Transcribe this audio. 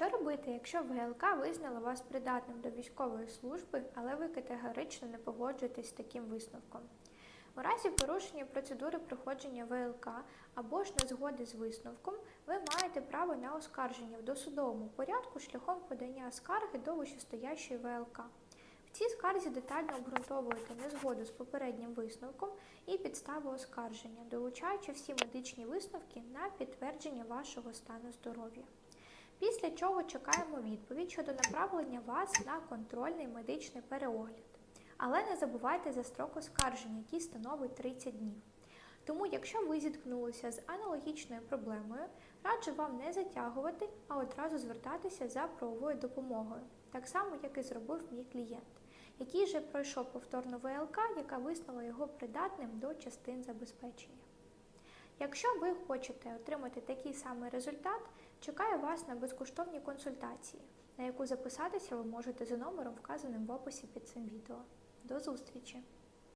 Що робити, якщо ВЛК визнала вас придатним до військової служби, але ви категорично не погоджуєтесь з таким висновком? У разі порушення процедури проходження ВЛК або ж незгоди з висновком, ви маєте право на оскарження в досудовому порядку шляхом подання скарги до вищестоящої ВЛК. В цій скарзі детально обґрунтовуєте незгоду з попереднім висновком і підстави оскарження, долучаючи всі медичні висновки на підтвердження вашого стану здоров'я. Після чого чекаємо відповідь щодо направлення вас на контрольний медичний переогляд. Але не забувайте за строк оскарження, який становить 30 днів. Тому, якщо ви зіткнулися з аналогічною проблемою, раджу вам не затягувати, а одразу звертатися за правовою допомогою, так само, як і зробив мій клієнт, який же пройшов повторну ВЛК, яка визнала його придатним до частин забезпечення. Якщо ви хочете отримати такий самий результат, чекаю вас на безкоштовні консультації, на яку записатися ви можете за номером, вказаним в описі під цим відео. До зустрічі!